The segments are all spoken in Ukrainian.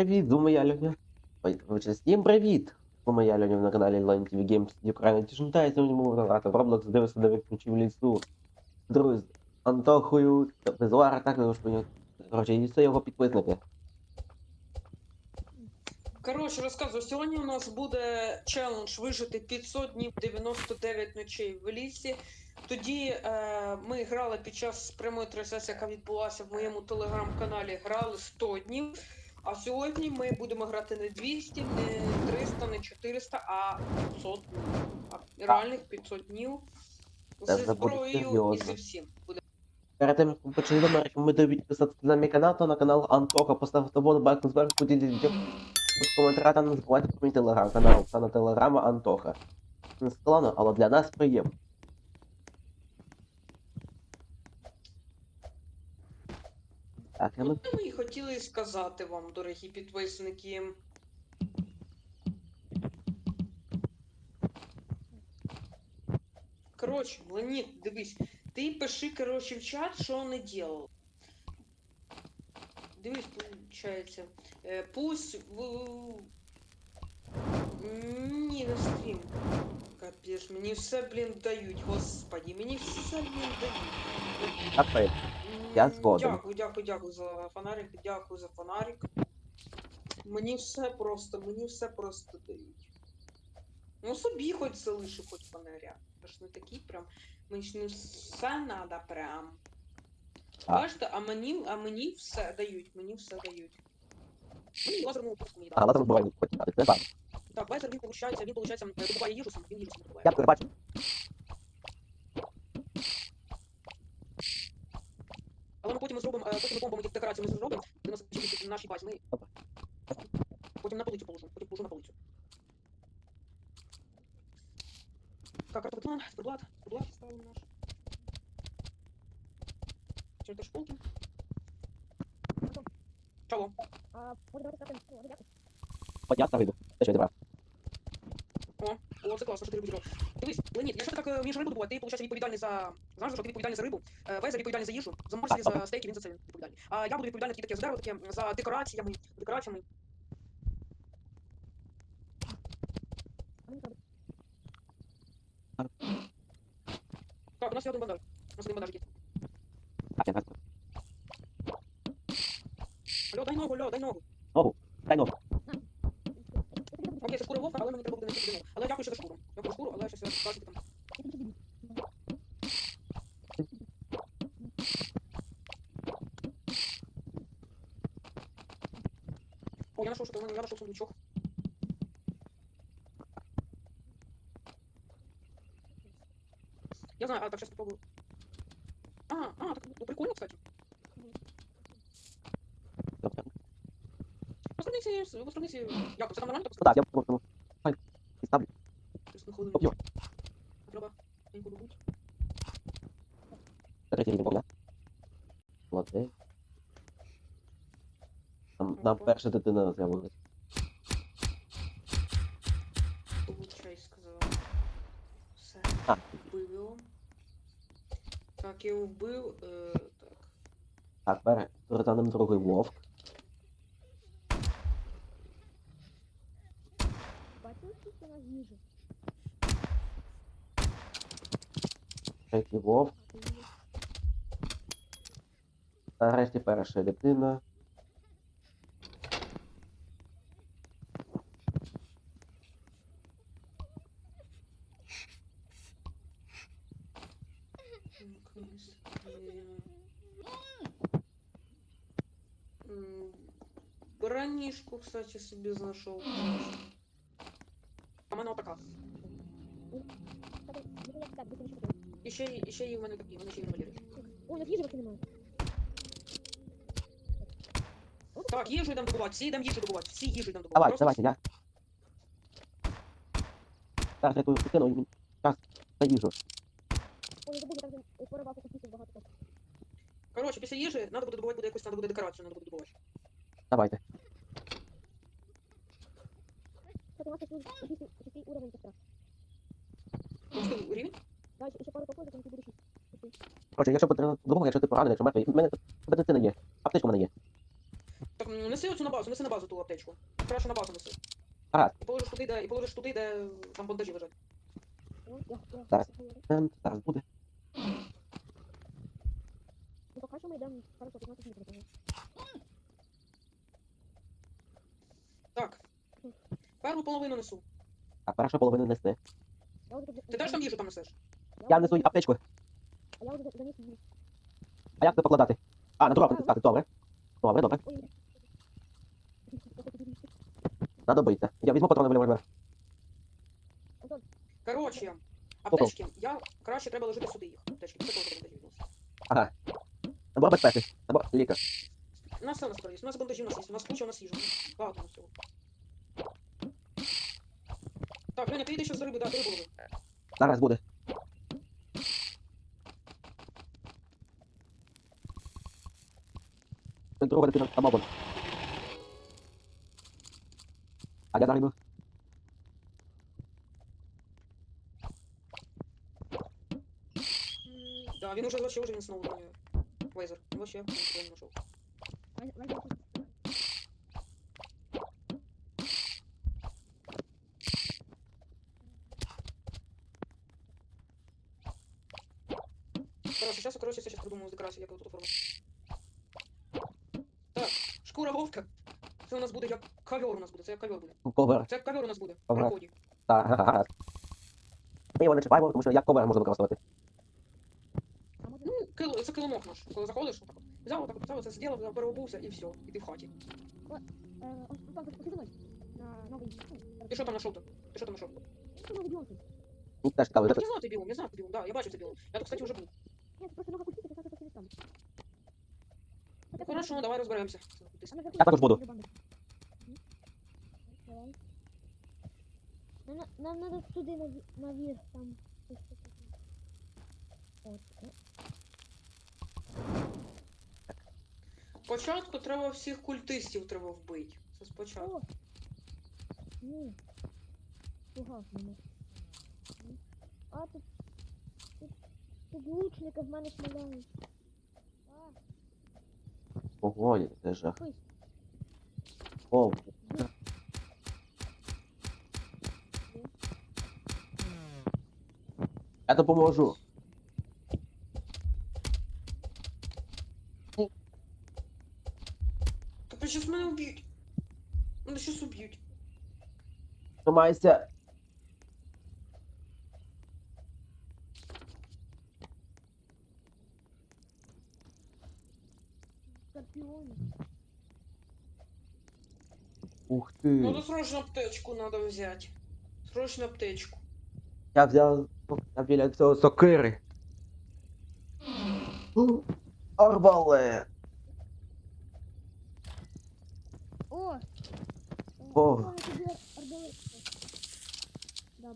Привіт, Дума Льоня. Ой, вибачте, всім привіт! Дума Льоня на каналі Line TV Games Ukraine. Ті ж не сьогодні можна грати в Roblox 99 ключів лісу. Друзі, Антохою, Визуара також поняв. Коротше, і це його підписники. Коротше, розказую, сьогодні у нас буде челендж вижити 500 днів 99 ночей в лісі. Тоді е, ми грали під час прямої трансляції, яка відбулася в моєму телеграм-каналі, грали 100 днів. А сьогодні ми будемо грати не 200, не 300, не 400, а 500. А реальних 500 днів. Зі буде зброєю і серйозно. зі всім. Буде. Перед тим, як ми почнемо, рекомендую підписатися на мій канал, то на канал Антоха, поставити вподобайку зверху, поділіться в коментарях та не забувайте про мій телеграм-канал. Це на телеграма Антоха. Не складно, але для нас приємно. Так, я От ми і хотіли сказати вам, дорогі підписники. Коротше, Леонід, дивись, ти пиши, коротше, в чат, що не делал. Дивись, получається. Е, пусть в... Ні, на стрім. Капець, мені все, блін, дають, господі, мені все, блін, дають. Я згоден. Дякую, дякую, дякую за фонарик, дякую за фонарик. Мені все просто, мені все просто дають. Ну собі хоч залишу, хоч фонаря. Я ж не такий прям. Мені ж не все надо прям. А. Бачите, а мені, а мені все дають, мені все дають. Мені лазерну мені А, дали. ладно, зброю потікати, це так. Так, лазер він получається, він получається, е, добуває їжу сам, він їжу сам добуває. Я тебе бачу. Але ми потім зробимо, е, потім ми бомбами декорацію ми зробимо, де нас в нашій базі. Ми потім на полицю положу, потім положу на полицю. Так, картоплан, циферблат, циферблат ставимо наш. Чи теж полки? Чого? А, може, давайте ставимо. О, дякую. От я ставлю. Те, що я зібрав. О, це класно, що ти зібрав. Дивись, Леонід, якщо ти так е, вмієш рибу добувати, ти, виходить, відповідальний за... Що ти відповідальний за рибу, е, Веза відповідальний за їжу, за морські, Так, за стейки, він за це відповідальний. А я буду відповідальний такі, таке за дерево, таке, за декораціями, декораціями. Так, у нас є один бандаж. У нас один бандаж є. Алло, дай ногу, алло, дай ногу. Дай ногу. Окей, це шкура вовка, але мені треба буде знайти ногу. Але дякую, що за шкуру. Дякую шкуру, але я бачу там. Я тобі підійду. О, я нашел что-то, я. Я знаю, а, так, сейчас попробую. А, а, так, ну, прикольно, кстати. Добре. По страниці, по страниці, як, це там нормально так? Так, я просто... Ой, і ставлю. Тобто на хвилину. Поп'ю. Треба маленьку добути. Третій рівень вогня. Молодець. Нам, нам перша дитина з'явилась. Вбив його. Так, я його вбив, е, так. так, бере. Ним другий вовк. Нас? Третій вовк. Нарешті перша дитина. кстати, себе знайшов. А в мене отака. Та ти- ну, я так, быстренько купила. І ще, і ще є в мене такі, в мене ще є револьвери. Ой, у нас їжі взагалі немає. Так, їжу йдемо добувати, всі йдемо їжу добувати, всі їжу йдемо добувати. Давай, Просто давайте, я. Так, я тут дитину, і час за їжу. Ой, я забув, я там вже порвав купити багато. так. Коротше, після їжі треба буде добувати буде якусь, треба буде декорацію, треба буде добувати. Давайте. Кстати, у нас тут шестий шестий уровень костра. Рівень? Далі ще пару проходить, там ти будеш Короче, якщо потрібно другого, якщо ти поранений, якщо мертвий, в мене дитина є. Аптечка в мене є. Так м, неси оцю на базу, неси на базу ту аптечку. Краще на базу неси. Гаразд. І положиш туди, де, і положиш туди, де там бандажі лежать. Ну, Так. я, Ем, Зараз буде. Ну, поки що ми йдемо хорошо, 15 метрів. тому. Так. Першу половину несу. А перша половина нести. Ти теж там їжу там несеш? Я несу аптечку. А я вже за- заніс її. А як це покладати? А, на дорогу натискати, добре. Добре, добре. Ой. Знадобиться. Я візьму патрони в револьвер. Коротше, аптечки. Я краще треба ложити сюди їх. Аптечки. Це того бандажі. Ага. Набор безпеки. Набор лікар. У нас все у нас є. У нас бандажі у нас є. У нас куча, у нас їжа. Багато у нас всього. Так, Леня, ти йди ще з риби, да, ти рибу лови. Зараз буде. Друга дитина самобон. А я за рибу. М, Да, він уже вообще уже він знову дронює. Вейзер. Він вообще він тебе не знайшов. Вань- сейчас, короче, я сейчас придумаю з декорації, як тут оформити. Так, шкура вовка. Це у нас буде як ковер у нас буде, це як ковер буде. Ковер. Це як ковер у нас буде. Ковер. проході. Так. Ми його не чіпаємо, тому що як ковер можна використовувати. Ну, кил, це килимок наш. Коли заходиш, отак от. Взяв, отак от, взяв, це зробив, переобувся і все. І ти в хаті. е, ти ну, що там знайшов? Ти що там знайшов? новий тут. Теж цікаво. Я знаю, ти біом, я знаю, ти біом, да, я бачив це біом. Я тут, кстати, вже був. Це просто нога культів, це це там. Ну, хорошо, ну, давай розберемося. Я також буду. Нам, нам надо туди наверх, там. От, е, Спочатку треба всіх культистів треба вбити. Це спочатку. О! Ні. Пугав мене. А. Тут, тут лучника в мене шмаляють. А, Ого, це жах. ой, О, я допоможу. Тобто щас мене вб'ють. Мене щас уб'ють. Тримайся. Скорпіони. Ух Ну, ти. то срочно аптечку надо взять. Срочно аптечку. Я взяв я біля цього сокири. Арбалет. О! О. О, тобі арбалет. Да.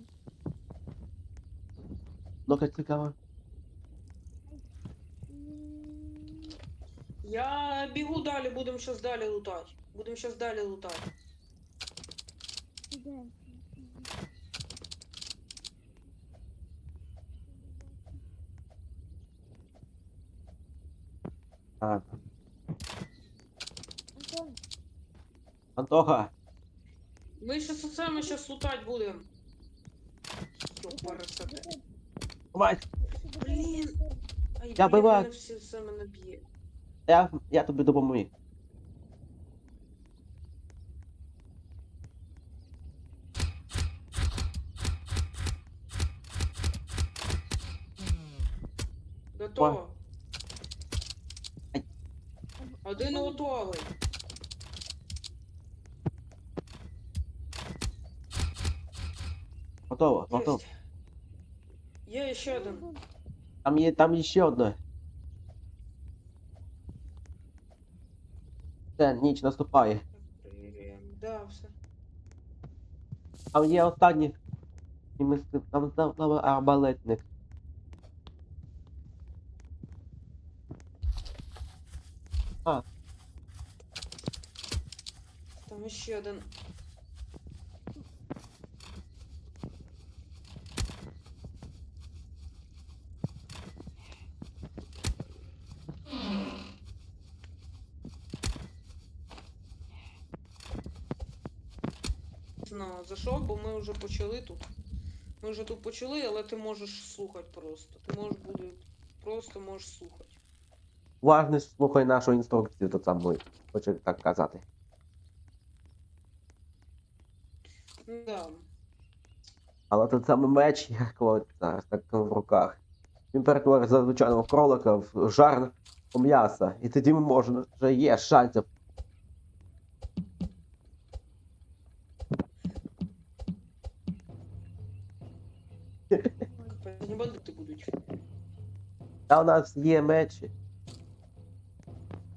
Ну-ка цікаво. Я бігу далі, будемо щас далі лутати. Будемо щас далі лутати. Де? А, Антон, Антоха. Ми щас оце ми щас лутати будемо. Йопарасоте. де- Тримайся. де- Блін. Ай, Я блін, биваю. мене все, все мене б'є. Я, я тобі допоможу. Готово. Ай. Один готовий. Готово, готово. Єсть. Є ще один. Антон, Там є, там є ще одне. Все, ніч наступає. Да, все. Там є останні. І ми з- там, там, там арбалетник. Там ще один. на за що, бо ми вже почали тут. Ми вже тут почали, але ти можеш слухати просто. Ти можеш бути просто можеш слухати. Уважно слухай нашу інструкцію тут сам мною. Хочу так казати. Да. Але тут саме меч, як от зараз так в руках. Він перетворить звичайного кролика в жар м'яса. І тоді можна вже є шансів. Та у нас є мечі.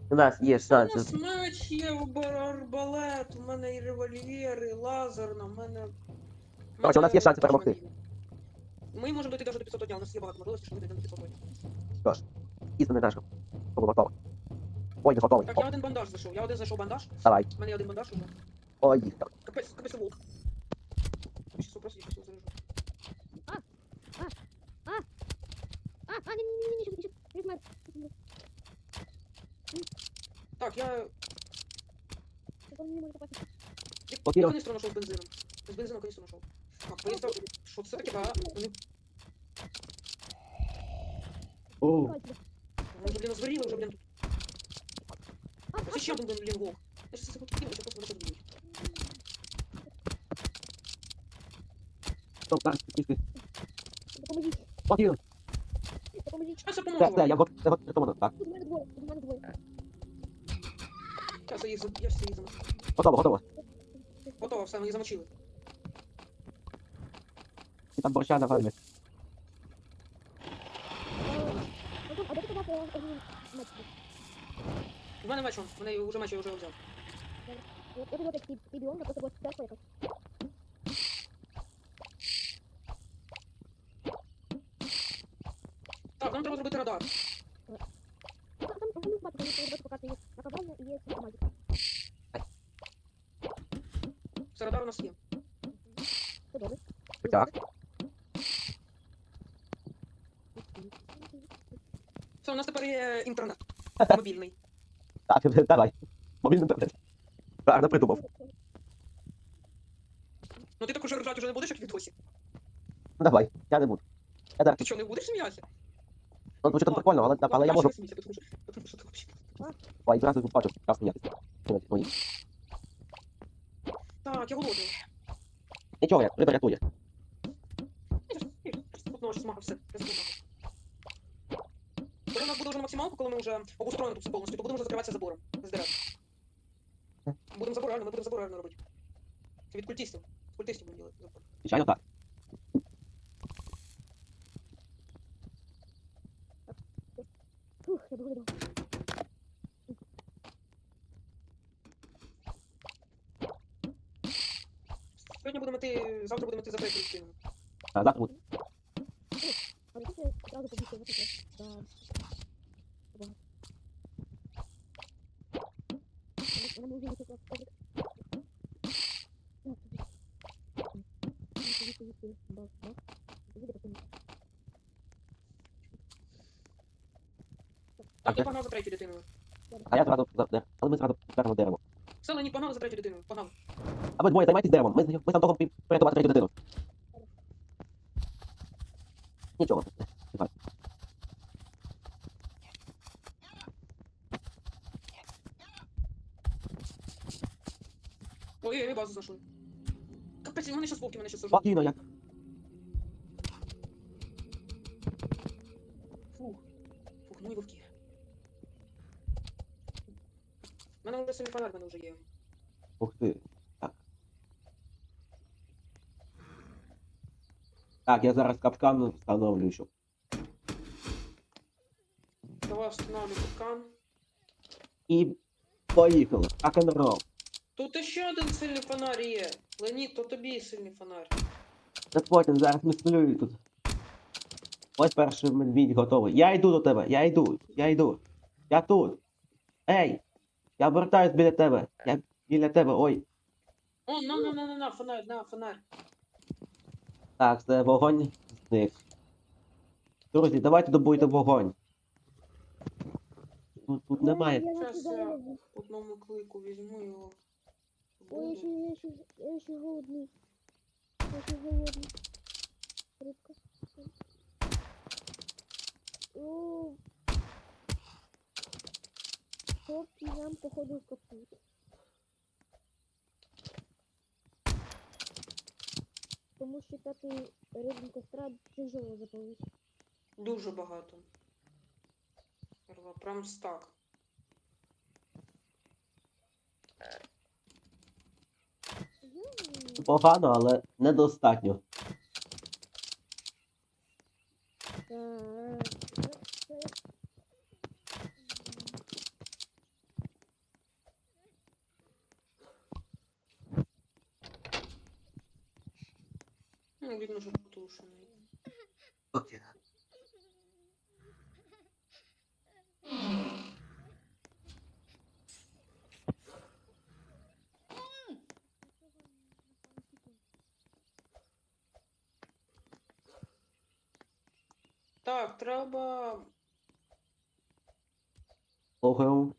У нас є У нас меч є, арбалет, у мене і револьвер, і лазерна, у мене. Короче, у нас є шанси перемогти. Ми можемо дойти навіть до 500 дня, у нас є багато можливостей, що ми дійдемо до 500 дня. Істинний наш. Було готово. Ой, не готовий. Так, я один бандаж зайшов, я один зайшов бандаж, давай. у мене є один бандаж уже. Ой, їх там. Капець, капець волк. Щас просто щас А, ні, ні, ні, ні, ні, від мене. Так, я... Закон не може попасти. Я Окей. канистру нашел с бензином. С бензином канистру нашел. Так, канистра... Что все-таки, да? Они... О, Они уже, блин, озверели уже, блин. А, а, Це ще один, блин, блин, волк. Я сейчас захочу кинуть, я просто буду думать. стоп, так, тише. Помогите. Покинул. Допоможіть. Щас я Все, поможу все, я вам. готовий. Я готовий. Так, Тут у мене двоє, тут у мене двоє. Щас я за- я все замочу. готово, готово. Готово, все, їх замочили. І там борща на фермі. Антон, а де ти побачив один меч? У мене меч, он, у мене вже меч, я вже взяв. Я як ти просто була церква якась. Так, нам треба зробити радар. Там, там, там, там, бачу, там, там, бачу, є наказання і є автоматика. Все, радар у нас є. Це добре. Так. Все, у нас тепер є інтернет. Мобільний. Так, давай. Мобільний інтернет. Гарно придумав. Ну ти так уже ржати вже не будеш, як відосі. Давай, я не буду. Я зараз, Ти що, не будеш сміятися? Ну, звучить прикольно, але, але я можу. Ой, зразу бачу, раз сміятися. Так, я голодний. Нічого, я риба рятує. Одного щось мага, я забув. Коли у нас буде вже максималка, коли ми вже обустроїмо тут все повністю, то будемо вже закриватися забором з дерев. Будемо забор, реально, ми будемо забор реально робити. Від культистів. Культистів будемо робити. Звичайно, так. Ух, я буду. Сьогодні будемо йти, завтра будемо йти за третій. А, завтра буде. Але тут я одразу Так, Так, я погнав за третю дитиною. А я зразу, за- де- але ми зразу беремо дерево. Все, Лені, погнав за третю дитиною. Погнав. А ви двоє займайтесь деревом. Ми, ми там того порятувати третю дитину. Нічого. Давай. Ой, базу знайшли. Капець, вони щас вовки мене щас сажуть. Спокійно, як. Фух. Фух, ну і вовки. У мене вже сильний фонарь, в мене вже є. Ух ти. Так. Так, я зараз капкан встановлю, щоб. Давай встановлю капкан. І поїхали. Рок-н-рол. Тут ще один сильний фонарь є. Леонід, то тобі сильний фонарь. Це потім зараз мислюю тут. Ось перший медвідь готовий. Я йду до тебе, я йду, я йду. Я тут. Ей! Я вертаюсь біля тебе. Я біля тебе, ой. О, на, на, на, на, на, фонарь, на, фонарь. Так, це вогонь зник. Друзі, давайте добуйте вогонь. Тут, тут немає. Тебя я одному клику візьму його. Ой, я ще, я ще, я ще голодний. Я ще голодний. Рибка. О. Стоп, і нам походу капут. Тому що п'ятий рівень костра тяжело запалити. Дуже багато. Прям стак. Погано, але недостатньо. Так. це- це- Ну, видно, що потушений. Окей. Так, треба. Слухаю.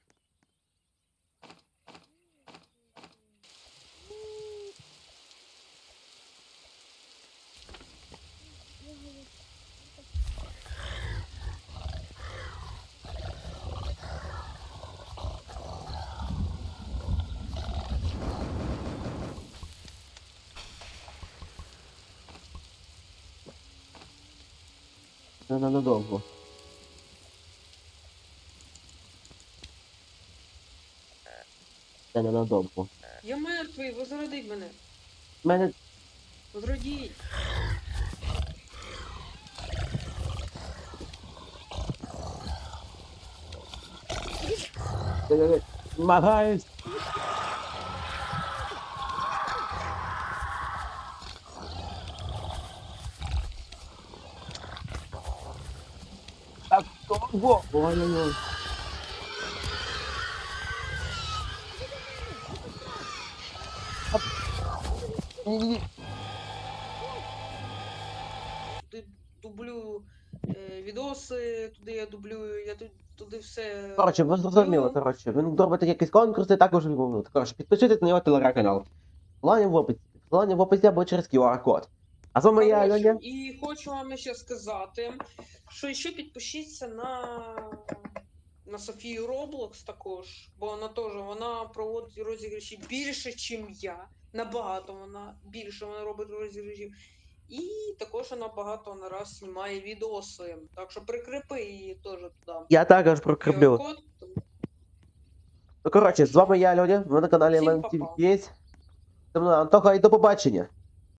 я голодний. Це ненадовго. Це ненадовго. Я мертвий, возродіть мене. Мене Возродіть. е, довго. Ой-ой-ой. Туди дублю е, відоси, туди я дублюю, я тут туди все. Коротше, ви зрозуміли, коротше, він робить якісь конкурси, також він. Коротше, підпишитесь на його телеграм-канал. Посилання в описі. Посилання в описі або через QR-код. А з вами я, Коротше. І хочу вам ще сказати, що ще підпишіться на, на Софію Роблокс також, бо вона теж вона проводить розіграші більше, ніж я. Набагато вона більше вона робить розіграшів. І також вона багато на раз знімає відоси. Так що прикріпи її теж туди. Я також прокреплю. QR-код. Ну, коротше, з вами я, Альоня. Ви на каналі Всім Ленд па-па. Антоха і до побачення.